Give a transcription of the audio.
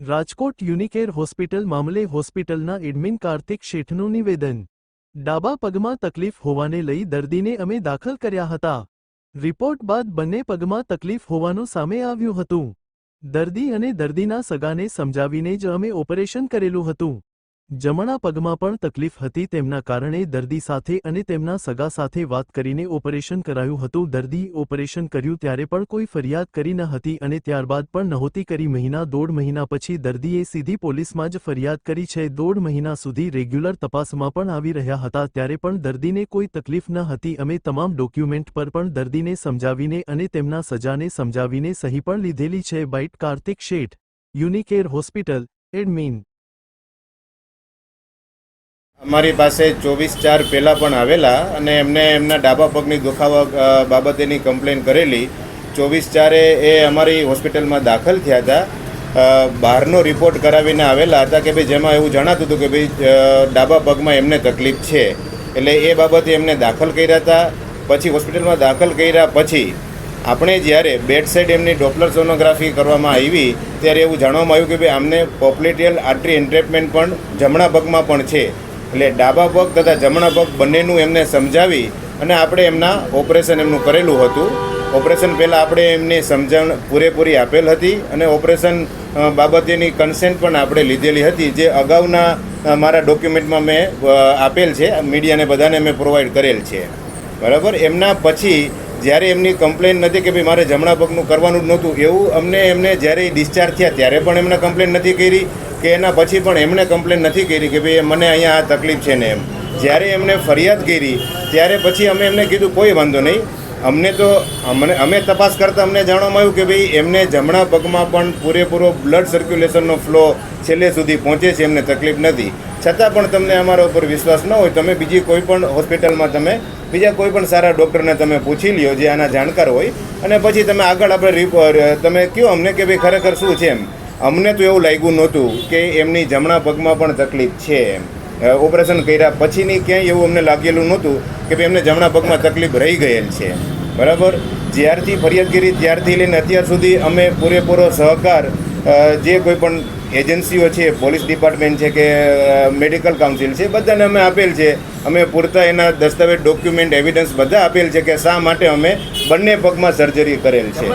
Rajkot યુનિકેર hospital મામલે હોસ્પિટલના admin Kartik શેઠનું નિવેદન. ડાબા પગમાં તકલીફ હોવાને લઈ દર્દીને અમે દાખલ કર્યા હતા. રિપોર્ટ બાદ બંને પગમાં તકલીફ હોવાનું સામે આવ્યું હતું. દર્દી અને દર્દીના સગાને સમજાવીને જ અમે ઓપરેશન કરેલું હતું. જમણા પગમાં પણ તકલીફ હતી તેમના કારણે દર્દી સાથે અને તેમના સગા સાથે વાત કરીને ઓપરેશન કરાયું હતું. દર્દી ઓપરેશન કર્યું ત્યારે પણ કોઈ ફરિયાદ કરી ન હતી અને ત્યારબાદ પણ નહોતી કરી. મહિના, દોઢ મહિના પછી દર્દીએ સીધી પોલીસમાં જ ફરિયાદ કરી છે. દોઢ મહિના સુધી રેગ્યુલર તપાસમાં પણ આવી રહ્યા હતા ત્યારે પણ દર્દીને કોઈ તકલીફ ન હતી. અમે તમામ ડોક્યુમેન્ટ પર પણ દર્દીને સમજાવીને અને તેમના સજાને સમજાવીને સહી પણ લીધેલી છે. બાઇટ કાર્તિક શેઠ, યુનિકેર હોસ્પિટલ, એડમિન અમારી પાસે ચોવીસ ચાર પહેલાં પણ આવેલા અને એમને એમના ડાબા પગની દુખાવા બાબતેની કમ્પ્લેન કરેલી. ચોવીસ ચારે એ અમારી હોસ્પિટલમાં દાખલ થયા હતા. બહારનો રિપોર્ટ કરાવીને આવેલા હતા કે ભાઈ જેમાં એવું જણાતું હતું કે ભાઈ ડાબા પગમાં એમને તકલીફ છે. એટલે એ બાબતે એમને દાખલ કર્યા હતા. પછી હોસ્પિટલમાં દાખલ કર્યા પછી આપણે જ્યારે બેડ સાઇડ એમની ડોપલર સોનોગ્રાફી કરવામાં આવી, ત્યારે એવું જાણવામાં આવ્યું કે ભાઈ આમને પોપ્લેટિયલ આર્ટરી એન્ટ્રેપમેન્ટ પણ જમણા પગમાં પણ છે. એટલે ડાબા પગ તથા જમણા પગ બંનેનું એમને સમજાવી અને આપણે એમના ઓપરેશન એમનું કરેલું હતું. ઓપરેશન પહેલાં આપણે એમની સમજણ પૂરેપૂરી આપેલ હતી અને ઓપરેશન બાબતેની કન્સેન્ટ પણ આપણે લીધેલી હતી જે અગાઉના મારા ડોક્યુમેન્ટમાં મેં આપેલ છે. મીડિયાને બધાને મેં પ્રોવાઈડ કરેલ છે. બરાબર? એમના પછી જ્યારે એમની કમ્પ્લેન નથી કે ભાઈ મારે જમણા પગનું કરવાનું જ નહોતું, એવું અમને એમને જ્યારે ડિસ્ચાર્જ થયા ત્યારે પણ એમને કમ્પ્લેન નથી કરી. કે એના પછી પણ એમણે કમ્પ્લેન નથી કરી કે ભાઈ મને અહીંયા આ તકલીફ છે ને એમ. જ્યારે એમને ફરિયાદ કરી, ત્યારે પછી અમે એમને કીધું, કોઈ વાંધો નહીં. અમને તો, અમને, અમે તપાસ કરતાં અમને જાણવામાં આવ્યું કે ભાઈ એમને જમણા પગમાં પણ પૂરેપૂરો બ્લડ સર્ક્યુલેશનનો ફ્લો છેલ્લે સુધી પહોંચે છે, એમને તકલીફ નથી. છતાં પણ તમને અમારા ઉપર વિશ્વાસ ન હોય, તમે બીજી કોઈ પણ હોસ્પિટલમાં તમે, બીજા કોઈ પણ સારા ડૉક્ટરને તમે પૂછી લ્યો જે આના જાણકાર હોય. અને પછી તમે આગળ આપણે તમે કહો અમને કે ભાઈ ખરેખર શું છે એમ. અમને તો એવું લાગ્યું નહોતું કે એમની જમણા પગમાં પણ તકલીફ છે એમ. ઓપરેશન કર્યા પછીની ક્યાંય એવું અમને લાગેલું નહોતું કે ભાઈ એમને જમણા પગમાં તકલીફ રહી ગયેલ છે બરાબર? જ્યારથી ફરિયાદ કરી ત્યારથી લઈને અત્યાર સુધી અમે પૂરેપૂરો સહકાર જે કોઈ પણ એજન્સીઓ છે, પોલીસ ડિપાર્ટમેન્ટ છે કે મેડિકલ કાઉન્સિલ છે, બધાને અમે આપેલ છે. અમે પૂરતા એના દસ્તાવેજ, ડોક્યુમેન્ટ, એવિડન્સ બધા આપેલ છે કે શા માટે અમે બંને પગમાં સર્જરી કરેલ છે.